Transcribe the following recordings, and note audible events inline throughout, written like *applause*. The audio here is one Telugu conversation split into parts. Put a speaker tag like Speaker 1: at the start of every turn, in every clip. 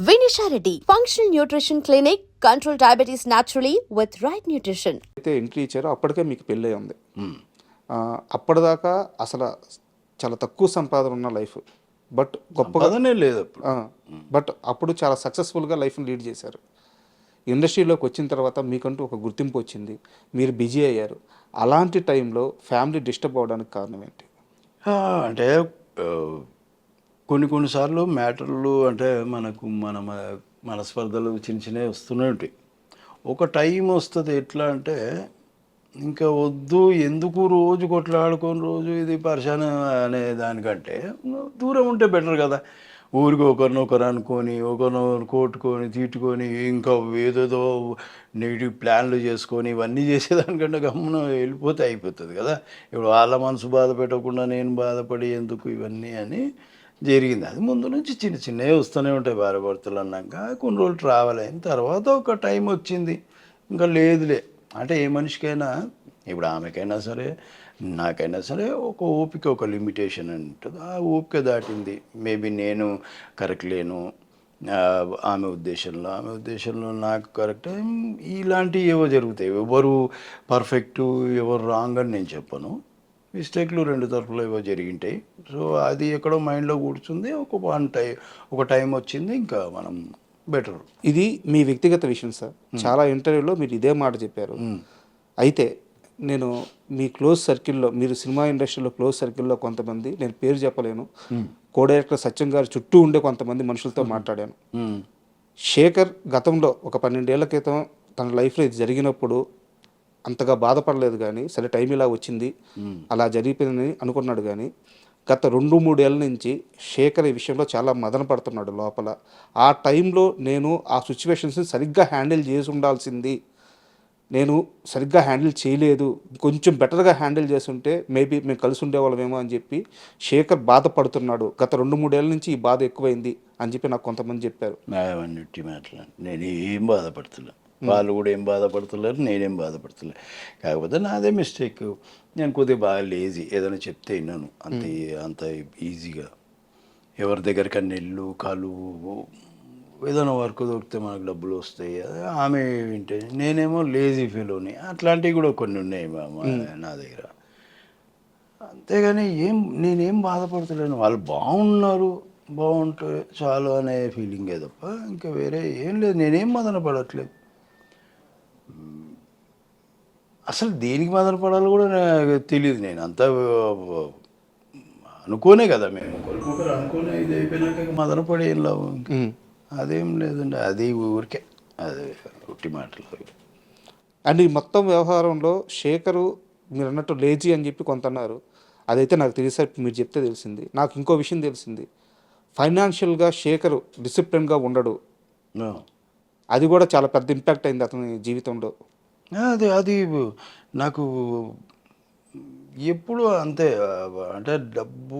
Speaker 1: Reddy, Functional Nutrition Clinic, control diabetes naturally with right nutrition.
Speaker 2: అయితే ఎంట్రీ ఇచ్చారో అప్పటికే మీకు పెళ్ళి ఉంది. ఆ, అప్పటిదాకా అసలు చాలా తక్కువ సంపాదన ఉన్న లైఫ్ బట్ గొప్పగా
Speaker 3: పదనే లేదు
Speaker 2: బట్ అప్పుడు చాలా సక్సెస్ఫుల్గా లైఫ్ని లీడ్ చేశారు. ఇండస్ట్రీలోకి వచ్చిన తర్వాత మీకంటూ ఒక గుర్తింపు వచ్చింది. మీరు బిజీ అయ్యారు. అలాంటి టైంలో ఫ్యామిలీ డిస్టర్బ్ అవ్వడానికి కారణం ఏంటి?
Speaker 3: ఆ, అంటే కొన్ని కొన్నిసార్లు మ్యాటర్లు అంటే మనకు మన మనస్పర్ధలు చిన్న చిన్నవి వస్తూనే ఉంటాయి. ఒక టైం వస్తుంది ఎట్లా అంటే ఇంకా వద్దు ఎందుకు రోజు కొట్లాడుకొని రోజు ఇది పరిశాన అనే దానికంటే దూరం ఉంటే బెటర్ కదా. ఊరికి ఒకరినొకరు అనుకొని ఒకరినొకరు కొట్టుకొని తీట్టుకొని ఇంకా ఏదేదో నెగిటివ్ ప్లాన్లు చేసుకొని ఇవన్నీ చేసేదానికంటే గమ్మున వెళ్ళిపోతే అయిపోతుంది కదా. ఇప్పుడు వాళ్ళ మనసు బాధ పెట్టకుండా నేను బాధపడి ఎందుకు ఇవన్నీ అని జరిగింది. అది ముందు నుంచి చిన్న చిన్నవి వస్తూనే ఉంటాయి భార్య భర్తలు అన్నాక కొన్ని రోజులు ట్రావెల్ అయిన తర్వాత ఒక టైం వచ్చింది. ఇంకా లేదులే. అంటే ఏ మనిషికైనా ఇప్పుడు ఆమెకైనా సరే నాకైనా సరే ఒక ఓపిక ఒక లిమిటేషన్ ఉంటుంది. ఆ ఓపిక దాటింది. మేబీ నేను కరెక్ట్ లేను. ఆమె ఉద్దేశంలో ఆమె ఉద్దేశంలో నాకు కరెక్ట్ ఇలాంటివి ఏవో జరుగుతాయి. ఎవరు పర్ఫెక్ట్ ఎవరు రాంగ్ అని నేను చెప్పను. మిస్టేక్లు రెండు తరపులో ఏవో జరిగింటాయి. సో అది ఎక్కడో మైండ్లో కూర్చుంది. ఒక వన్ టైం ఒక టైం వచ్చింది. ఇంకా మనం బెటర్.
Speaker 2: ఇది మీ వ్యక్తిగత విషయం సార్. చాలా ఇంటర్వ్యూలో మీరు ఇదే మాట చెప్పారు. అయితే నేను మీ క్లోజ్ సర్కిల్లో మీరు సినిమా ఇండస్ట్రీలో క్లోజ్ సర్కిల్లో కొంతమంది నేను పేరు చెప్పలేను. కో డైరెక్టర్ సత్యం గారి చుట్టూ ఉండే కొంతమంది మనుషులతో మాట్లాడాను. శేఖర్ గతంలో ఒక పన్నెండేళ్ళ క్రితం తన లైఫ్లో ఇది జరిగినప్పుడు అంతగా బాధపడలేదు కానీ సరే టైం ఇలా వచ్చింది అలా జరిగిపోయిందని అనుకున్నాడు కానీ గత రెండు మూడేళ్ళ నుంచి శేఖర్ ఈ విషయంలో చాలా మదన పడుతున్నాడు లోపల. ఆ టైంలో నేను ఆ సిచ్యువేషన్స్ని సరిగ్గా హ్యాండిల్ చేసి ఉండాల్సింది. నేను సరిగ్గా హ్యాండిల్ చేయలేదు. కొంచెం బెటర్గా హ్యాండిల్ చేస్తుంటే మేబీ మేము కలిసి ఉండేవాళ్ళమేమో అని చెప్పి శేఖర్ బాధపడుతున్నాడు. గత రెండు మూడేళ్ళ నుంచి ఈ బాధ ఎక్కువైంది అని చెప్పి నాకు కొంతమంది చెప్పారు.
Speaker 3: నేను ఏం బాధపడుతున్నా? వాళ్ళు కూడా ఏం బాధపడుతున్నారు నేనేం బాధపడుతున్నా. కాకపోతే నాదే మిస్టేక్. నేను కొద్దిగా బాగా లేజీ. ఏదైనా చెప్తే విన్నాను. అంత అంత ఈజీగా. ఎవరి దగ్గరికన్నా వెళ్ళు కాలు ఏదైనా వర్క్ దొరికితే మనకు డబ్బులు వస్తాయి. ఆమె వింటే నేనేమో లేజీ ఫీలోని. అట్లాంటివి కూడా కొన్ని ఉన్నాయి నా దగ్గర. అంతేగాని ఏం నేనేం బాధపడతలేను. వాళ్ళు బాగున్నారు. బాగుంటే చాలు అనే ఫీలింగే తప్ప ఇంకా వేరే ఏం లేదు. నేనేం మదన పడట్లేదు. అసలు దేనికి మదన పడాలో కూడా నాకు తెలియదు నేను. అంతా అనుకోనే కదా మేము. ఒకరికొకరు అనుకునే ఇది అయిపోయినాక మదన పడే ఏం లాభం. అదేం లేదండి అది ఊరికే. అది ఉట్టి మాటలు.
Speaker 2: అండ్ ఈ మొత్తం వ్యవహారంలో శేఖరు మీరు అన్నట్టు లేజీ అని చెప్పి కొంత అన్నారు. అదైతే నాకు తెలిసే మీరు చెప్తే తెలిసింది. నాకు ఇంకో విషయం తెలిసింది. ఫైనాన్షియల్గా శేఖరు డిసిప్లిన్గా ఉండడు. అది కూడా చాలా పెద్ద ఇంపాక్ట్ అయింది అతని జీవితంలో.
Speaker 3: అది అది నాకు ఎప్పుడు అంతే అంటే డబ్బు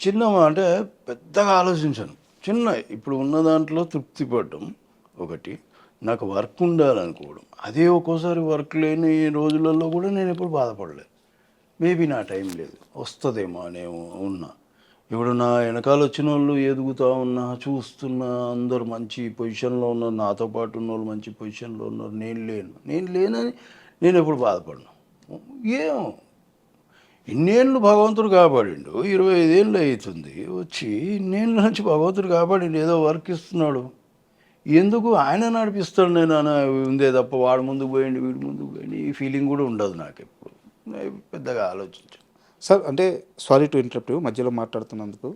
Speaker 3: చిన్న అంటే పెద్దగా ఆలోచించాను. చిన్న ఇప్పుడు ఉన్న దాంట్లో తృప్తి పడడం ఒకటి నాకు వర్క్ ఉండాలనుకోవడం. అదే ఒక్కోసారి వర్క్ లేని రోజులలో కూడా నేను ఎప్పుడు బాధపడలేదు. మేబీ నా టైం లేదు వస్తుందేమో అనే ఉన్నా. ఇప్పుడు నా వెనకాల వచ్చిన వాళ్ళు ఎదుగుతూ ఉన్నా చూస్తున్నా అందరు మంచి పొజిషన్లో ఉన్నారు నాతో పాటు ఉన్న వాళ్ళు మంచి పొజిషన్లో ఉన్నారు నేను లేను. నేను లేనని నేను ఎప్పుడు బాధపడను. ఏం? ఇన్నేళ్ళు భగవంతుడు కాపాడిండు ఇరవై ఐదేళ్ళు అవుతుంది వచ్చి ఇన్నేళ్ళ నుంచి భగవంతుడు కాపాడిండు ఏదో వర్క్ ఇస్తున్నాడు. ఎందుకు? ఆయన నడిపిస్తాడు నేను అని ఉందే తప్ప వాడు ముందుకు పోయిండు వీడి ముందుకు పోయిండు ఈ ఫీలింగ్ కూడా ఉండదు నాకు ఎప్పుడు పెద్దగా ఆలోచించను.
Speaker 2: సార్ అంటే సారీ టు ఇంటరప్ట్ మధ్యలో మాట్లాడుతున్నందుకు.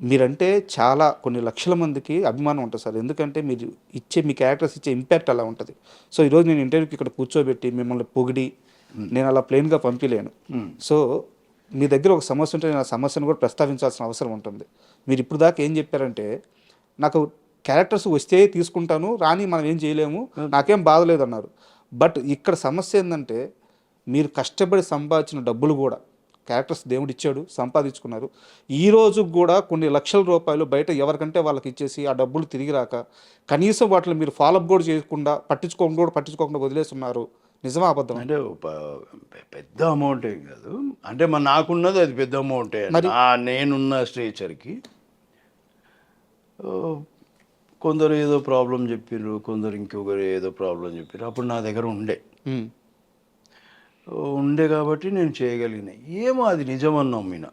Speaker 2: మీరంటే చాలా కొన్ని లక్షల మందికి అభిమానం ఉంటుంది సార్. ఎందుకంటే మీరు ఇచ్చే మీ క్యారెక్టర్స్ ఇచ్చే ఇంపాక్ట్ అలా ఉంటుంది. సో ఈరోజు నేను ఇంటర్వ్యూకి ఇక్కడ కూర్చోబెట్టి మిమ్మల్ని పొగిడి నేను అలా ప్లెయిన్గా పంపించలేను సో మీ దగ్గర ఒక సమస్య ఉంటే నేను ఆ సమస్యను కూడా ప్రస్తావించాల్సిన అవసరం ఉంటుంది. మీరు ఇప్పుడు దాకా ఏం చెప్పారంటే నాకు క్యారెక్టర్స్ వస్తే తీసుకుంటాను రాని మనం ఏం చేయలేము నాకేం బాధలేదు అన్నారు బట్ ఇక్కడ సమస్య ఏంటంటే మీరు కష్టపడి సంపాదించిన డబ్బులు కూడా క్యారెక్టర్స్ దేవుడు ఇచ్చాడు సంపాదించుకున్నారు. ఈ రోజు కూడా కొన్ని లక్షల రూపాయలు బయట ఎవరికంటే వాళ్ళకి ఇచ్చేసి ఆ డబ్బులు తిరిగి రాక కనీసం వాటిని మీరు ఫాలోఅప్ కూడా చేయకుండా పట్టించుకోకుండా కూడా పట్టించుకోకుండా వదిలేస్తున్నారు. నిజమా అబద్ధం
Speaker 3: అంటే పెద్ద అమౌంట్ ఏం కాదు. అంటే మరి నాకున్నది అది పెద్ద అమౌంటే నేనున్న స్ట్రేచర్కి ఆ, కొందరు ఏదో ప్రాబ్లం చెప్పారు కొందరు ఇంకొకరు ఏదో ప్రాబ్లం చెప్పారు అప్పుడు నా దగ్గర ఉండే. ఉండే కాబట్టి నేను చేయగలిగిన. ఏమో అది నిజమని నమ్మిన.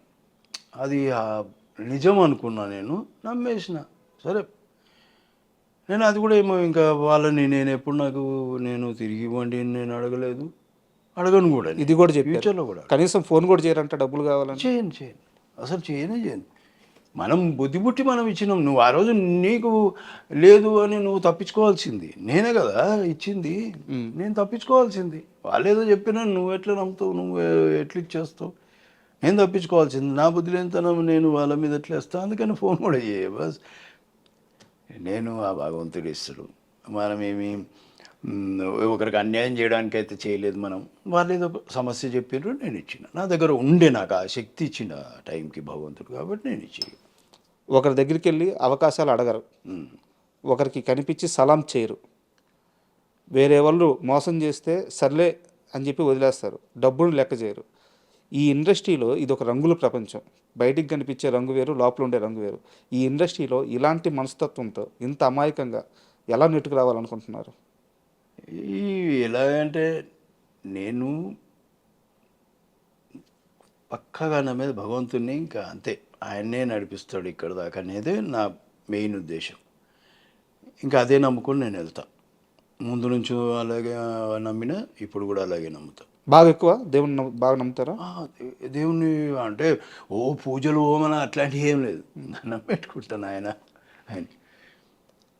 Speaker 3: అది నిజం అనుకున్నా నేను నమ్మేసిన. సరే. నేను అది కూడా ఏమో ఇంకా వాళ్ళని నేను ఎప్పుడు నాకు నేను తిరిగి ఇవ్వండి నేను అడగలేదు. అడగను కూడా.
Speaker 2: ఇది కూడా
Speaker 3: ఫ్యూచర్లో కూడా
Speaker 2: కనీసం ఫోన్ కూడా చేయరంట డబ్బులు కావాలని.
Speaker 3: చేయను చేయను. అసలు చేయనే చేయను. మనం బుద్ధి పుట్టి మనం ఇచ్చినాం. నువ్వు ఆ రోజు నీకు లేదు అని నువ్వు తప్పించుకోవాల్సింది. నేనే కదా ఇచ్చింది. నేను తప్పించుకోవాల్సింది. వాళ్ళు ఏదో చెప్పినా నువ్వు ఎట్లా నమ్ముతావు? నువ్వు ఎట్లా ఇచ్చేస్తావు? నేను తప్పించుకోవాల్సింది. నా బుద్ధి లేనితనం నేను వాళ్ళ మీద ఎట్లా వేస్తాను అందుకని ఫోన్ కూడా చేయ బస్. నేను ఆ భగవంతుడు ఇస్తాడు మనమేమి ఒకరికి అన్యాయం చేయడానికి అయితే చేయలేదు మనం. వాళ్ళు ఏదో సమస్య చెప్పారు నేను ఇచ్చిన. నా దగ్గర ఉండే నాకు ఆ శక్తి ఇచ్చిన టైంకి భగవంతుడు కాబట్టి నేను ఇచ్చి
Speaker 2: ఒకరి దగ్గరికి వెళ్ళి అవకాశాలు అడగరు. ఒకరికి కనిపించి సలాం చేయరు. వేరే వాళ్ళు మోసం చేస్తే సర్లే అని చెప్పి వదిలేస్తారు. డబ్బును లెక్క చేయరు. ఈ ఇండస్ట్రీలో ఇది ఒక రంగుల ప్రపంచం. బయటికి కనిపించే రంగు వేరు లోపల ఉండే రంగు వేరు. ఈ ఇండస్ట్రీలో ఇలాంటి మనస్తత్వంతో ఇంత అమాయకంగా ఎలా నెట్టుకు రావాలనుకుంటున్నారు
Speaker 3: ఈ ఎలా అంటే నేను పక్కగా నా మీద భగవంతుని ఇంకా అంతే. ఆయన్నే నడిపిస్తాడు ఇక్కడ దాకా అనేది నా మెయిన్ ఉద్దేశం. ఇంకా అదే నమ్ముకొని నేను వెళ్తా. ముందు నుంచి అలాగే నమ్మిన ఇప్పుడు కూడా అలాగే నమ్ముతా.
Speaker 2: బాగా ఎక్కువ? దేవుని నమ్ము- బాగా నమ్ముతారా?
Speaker 3: దేవుని అంటే ఓ పూజలు ఓమన అట్లాంటివి ఏం లేదు. నన్ను పెట్టుకుంటాను ఆయన ఆయన.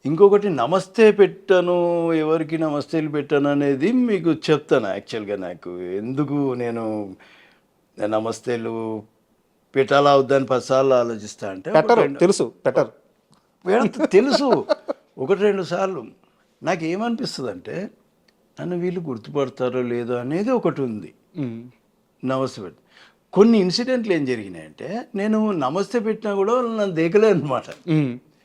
Speaker 3: ఇంకొకటి నమస్తే పెట్టాను ఎవరికి నమస్తేలు పెట్టాను అనేది మీకు చెప్తాను యాక్చువల్గా నాకు. ఎందుకు నేను నమస్తేలు పెట్టాలా వద్దని పదిసార్లు ఆలోచిస్తా అంటే
Speaker 2: పెట్టరు తెలుసు పెట్టరు.
Speaker 3: తెలుసు. ఒకటి రెండు సార్లు. నాకు ఏమనిపిస్తుంది అంటే నన్ను వీళ్ళు గుర్తుపడతారో లేదో అనేది ఒకటి ఉంది. నమస్తే పెట్టి కొన్ని ఇన్సిడెంట్లు ఏం జరిగినాయంటే నేను నమస్తే పెట్టినా కూడా నన్ను దేకలే అనమాట.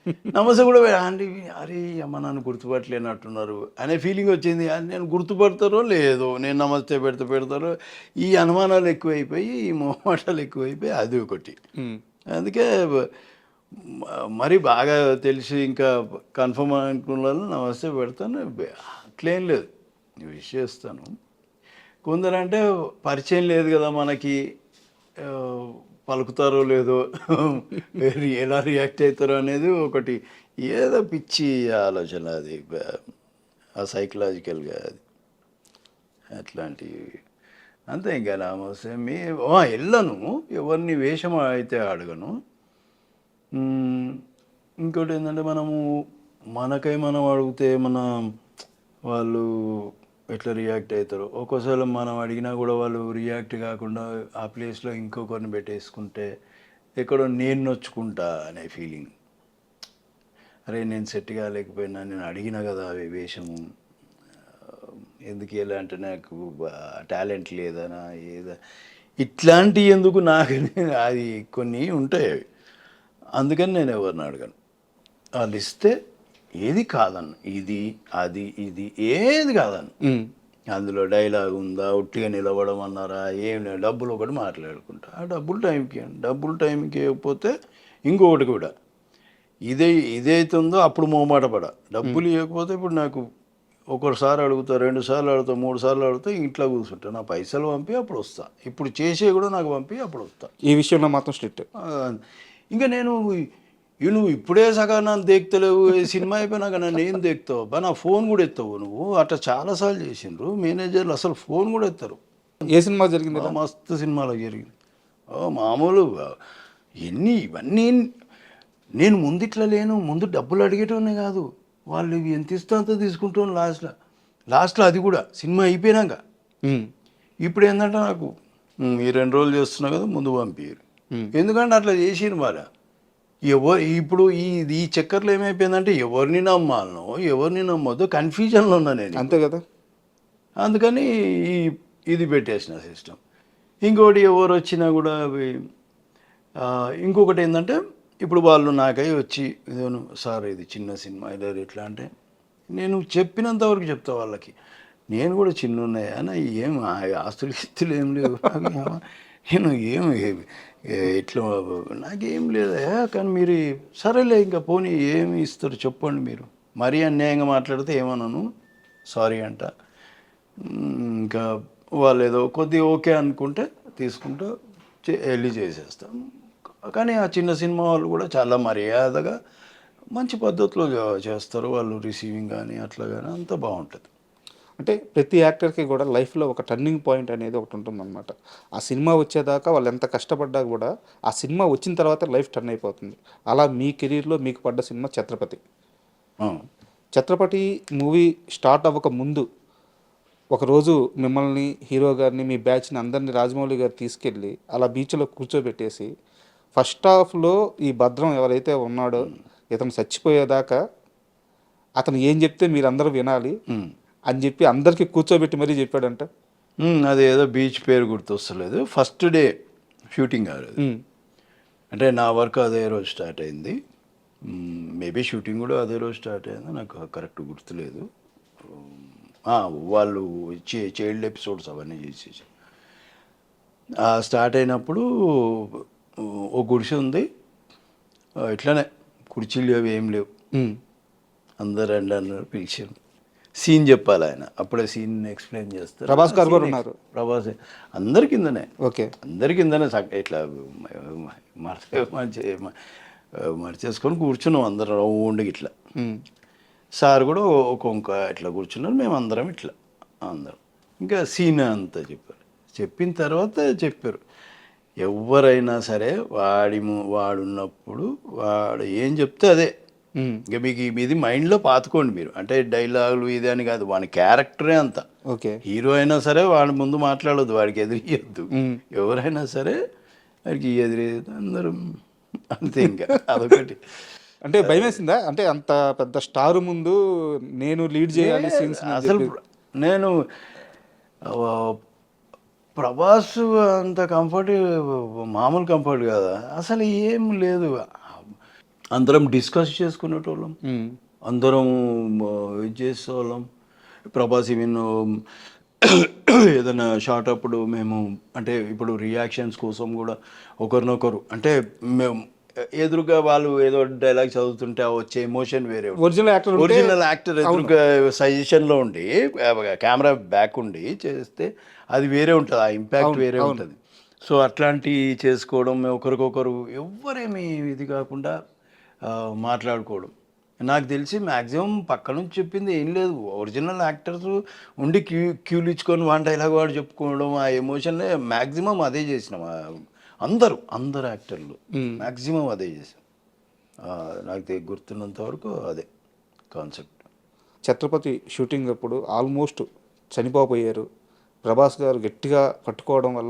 Speaker 3: నమస్తే కూడా అండి అరే అమ్మ నన్ను గుర్తుపట్టలేనట్టున్నారు. అనే ఫీలింగ్ వచ్చింది. నేను గుర్తుపడతారో లేదో నేను నమస్తే పెడితే పెడతారో ఈ అనుమానాలు ఎక్కువైపోయి ఈ మొహమాటాలు ఎక్కువైపోయి అది ఒకటి. అందుకే మరి బాగా తెలిసి ఇంకా కన్ఫర్మ్ అనుకున్న వాళ్ళు నమస్తే పెడతాను. అట్లేం లేదు. విష్ చేస్తాను. కొందరంటే పరిచయం లేదు కదా మనకి. పలుకుతారో లేదో ఎలా రియాక్ట్ అవుతారో అనేది ఒకటి ఏదో పిచ్చి ఆలోచన అది ఆ సైకలాజికల్గా అది. అట్లాంటివి. అంతే ఇంకా నామోసే మీ వెళ్ళను. ఎవరిని వేషం అయితే అడగను. ఇంకోటి ఏంటంటే మనము మనకై మనం అడిగితే మన వాళ్ళు ఎట్లా రియాక్ట్ అవుతారు. ఒక్కోసారి మనం అడిగినా కూడా వాళ్ళు రియాక్ట్ కాకుండా ఆ ప్లేస్లో ఇంకొకరిని పెట్టేసుకుంటే ఎక్కడో నేను నొచ్చుకుంటా అనే ఫీలింగ్. అరే నేను సెట్ కాలేకపోయినా నేను అడిగినా కదా అవి వేషము. ఎందుకు ఎలా అంటే నాకు టాలెంట్ లేదనా ఏదా ఇట్లాంటి ఎందుకు నాకు అది కొన్ని ఉంటాయి అవి. అందుకని నేను ఎవరిని అడగను. వాళ్ళు ఇస్తే ఏది కాదన్ను. ఇది అది ఇది ఏది కాదన్ను. అందులో డైలాగ్ ఉందా ఉట్టిగా నిలబడం అన్నారా ఏం లేదు. డబ్బులు ఒకటి మాట్లాడుకుంటా. ఆ డబ్బులు టైంకి. డబ్బులు టైంకి ఇవ్వకపోతే ఇంకొకటి కూడా. ఇదే ఇదైతుందో అప్పుడు మొహమాట పడ. డబ్బులు ఇవ్వకపోతే ఇప్పుడు నాకు ఒకసారి అడుగుతా రెండు సార్లు అడుగుతా మూడు సార్లు అడుగుతా ఇంట్లో కూర్చుంటా. నా పైసలు పంపి అప్పుడు వస్తా. ఇప్పుడు చేసే కూడా నాకు పంపి అప్పుడు వస్తా.
Speaker 2: ఈ విషయంలో మాత్రం స్ట్రిక్ట్.
Speaker 3: ఇంకా నేను ఇవి నువ్వు ఇప్పుడే సగం నన్ను దేక్తలేవు సినిమా అయిపోయినాక నన్ను ఏం దేక్తావు? నా ఫోన్ కూడా ఎత్తావు నువ్వు. అట్లా చాలాసార్లు చేసిండ్రు. మేనేజర్లు అసలు ఫోన్ కూడా ఎత్తారు.
Speaker 2: ఏ సినిమా జరిగింది
Speaker 3: మస్తు సినిమాలో జరిగింది. ఓ మామూలు ఎన్ని ఇవన్నీ నేను ముందు ఇట్లా లేను. ముందు డబ్బులు అడిగేటోనే కాదు. వాళ్ళు ఎంత ఇస్తే అంత తీసుకుంటాను లాస్ట్లో. లాస్ట్లో అది కూడా సినిమా అయిపోయినాక. ఇప్పుడు ఏంటంటే నాకు "ఉమ్, ఈ రెండు రోజులు చేస్తున్నా కదా ముందు పంపించారు ఎందుకంటే అట్లా చేసిరు మరి ఎవరు ఇప్పుడు ఈ ఈ చక్కర్లో ఏమైపోయిందంటే ఎవరిని నమ్మాలనో ఎవరిని నమ్మొద్దో కన్ఫ్యూజన్లో ఉన్నా నేను
Speaker 2: అంతే కదా?
Speaker 3: అందుకని ఈ ఇది పెట్టేసిన సిస్టమ్ ఇంకోటి ఎవరు వచ్చినా కూడా ఇంకొకటి ఏంటంటే ఇప్పుడు వాళ్ళు నాకై వచ్చి ఇదేను సార్ ఇది చిన్న సినిమా ఇలా ఇట్లా అంటే నేను చెప్పినంత వరకు చెప్తా వాళ్ళకి. నేను కూడా చిన్న ఉన్నాయా ఏం ఆస్తులు గిత్తులు ఏం లేవు. *laughs* నేను ఏమి ఇట్లా నాకేం లేదా కానీ మీరు సరేలే ఇంకా పోనీ ఏమి ఇస్తారు చెప్పండి మీరు. మరీ అన్యాయంగా మాట్లాడితే ఏమన్నాను సారీ అంట. ఇంకా వాళ్ళు ఏదో కొద్దిగా ఓకే అనుకుంటే తీసుకుంటూ చే- వెళ్ళి చేసేస్తాం. కానీ ఆ చిన్న సినిమా వాళ్ళు కూడా చాలా మర్యాదగా మంచి పద్ధతిలో చేస్తారు. వాళ్ళు రిసీవింగ్ కానీ అట్లా కానీ అంతా బాగుంటుంది.
Speaker 2: అంటే ప్రతి యాక్టర్కి కూడా లైఫ్లో ఒక టర్నింగ్ పాయింట్ అనేది ఒకటి ఉంటుందన్నమాట. ఆ సినిమా వచ్చేదాకా వాళ్ళు ఎంత కష్టపడ్డా కూడా ఆ సినిమా వచ్చిన తర్వాత లైఫ్ టర్న్ అయిపోతుంది. అలా మీ కెరీర్లో మీకు పడ్డ cinema Chhatrapati. Chhatrapati movie start అవ్వక ముందు ఒకరోజు మిమ్మల్ని హీరో గారిని మీ బ్యాచ్ని అందరినీ రాజమౌళి గారు తీసుకెళ్ళి అలా బీచ్లో కూర్చోబెట్టేసి ఫస్ట్ హాఫ్లో ఈ భద్రం ఎవరైతే ఉన్నాడో ఇతను చచ్చిపోయేదాకా అతను ఏం చెప్తే మీరందరూ వినాలి.
Speaker 3: మ్.
Speaker 2: అని చెప్పి అందరికీ కూర్చోబెట్టి మరీ చెప్పాడంట.
Speaker 3: అదేదో బీచ్ పేరు గుర్తొస్తలేదు. ఫస్ట్ డే షూటింగ్ అంటే నా వర్క్ అదే రోజు స్టార్ట్ అయింది. మేబీ షూటింగ్ కూడా అదే రోజు స్టార్ట్ అయింది నాకు కరెక్ట్ గుర్తులేదు. వాళ్ళు చే- చైల్డ్ ఎపిసోడ్స్ అవన్నీ చేసేసి. స్టార్ట్ అయినప్పుడు ఓ గుడిసె ఉంది. ఇట్లానే. కుర్చీలు అవి ఏం లేవు. అందరు రండి అన్నారు పిలిచారు. సీన్ చెప్పాలి ఆయన. అప్పుడే సీన్ ఎక్స్ప్లెయిన్ చేస్తారు.
Speaker 2: ప్రభాస్ గారు కూడా ఉన్నారు.
Speaker 3: ప్రభాస్ అందరి కిందనే.
Speaker 2: ఓకే.
Speaker 3: అందరి కిందనే ఇట్లా మర్చే మర్చే మర్చేసుకొని కూర్చున్నాం అందరం రౌండ్గా ఇట్లా. సార్ కూడా ఒక వంక ఇట్లా కూర్చున్నారు. మేము అందరం ఇట్లా. అందరం. ఇంకా సీన్ అంతా చెప్పారు. చెప్పిన తర్వాత చెప్పారు. ఎవరైనా సరే వాడి వాడున్నప్పుడు వాడు ఏం చెప్తే అదే. ఇంకా మీకు ఇది మైండ్లో పాతుకోండి మీరు. అంటే డైలాగులు ఇది అని కాదు వాని క్యారెక్టరే అంత.
Speaker 2: ఓకే
Speaker 3: హీరో అయినా సరే వాడి ముందు మాట్లాడొద్దు వాడికి ఎదిరియొద్దు.
Speaker 2: మ్మ్.
Speaker 3: ఎవరైనా సరే వాడికి ఎదిరియద్దు అందరం అంతే ఇంకా. అదొకటి. *laughs*
Speaker 2: అంటే భయం వేసిందా అంటే అంత పెద్ద స్టార్ ముందు నేను లీడ్ చేయాలి సీన్స్
Speaker 3: అసలు నేను ప్రభాస్ అంత కంఫర్ట్ మామూలు కంఫర్ట్ కదా? అసలు ఏం లేదు. అందరం డిస్కస్ చేసుకునేటోళ్ళం. అందరం ఇది చేసేవాళ్ళం. ప్రభాస్ ఈవెన్ ఏదైనా షార్ట్ అప్పుడు మేము అంటే ఇప్పుడు రియాక్షన్స్ కోసం కూడా ఒకరినొకరు అంటే మేము ఎదురుగా వాళ్ళు ఏదో డైలాగ్ చదువుతుంటే వచ్చే ఎమోషన్ వేరే.
Speaker 2: ఒరిజినల్ యాక్టర్
Speaker 3: ఒరిజినల్ యాక్టర్ ఎదురుగా సజెషన్లో ఉండి కెమెరా బ్యాక్ ఉండి చేస్తే అది వేరే ఉంటుంది ఆ ఇంపాక్ట్ వేరే ఉంటుంది. సో అట్లాంటి చేసుకోవడం ఒకరికొకరు ఎవ్వరేమి ఇది కాకుండా మాట్లాడుకోవడం. నాకు తెలిసి మ్యాక్సిమం పక్క నుంచి చెప్పింది ఏం లేదు. ఒరిజినల్ యాక్టర్స్ ఉండి క్యూ క్యూలు ఇచ్చుకొని వన్ డైలాగ్ వాడు చెప్పుకోవడం ఆ ఎమోషన్ మ్యాక్సిమం అదే చేసినాం. అందరూ అందరు యాక్టర్లు మ్యాక్సిమం అదే చేసాం నాకు గుర్తున్నంత వరకు అదే కాన్సెప్ట్.
Speaker 2: ఛత్రపతి షూటింగ్ అప్పుడు ఆల్మోస్ట్ చనిపోపోయారు ప్రభాస్ గారు గట్టిగా పట్టుకోవడం వల్ల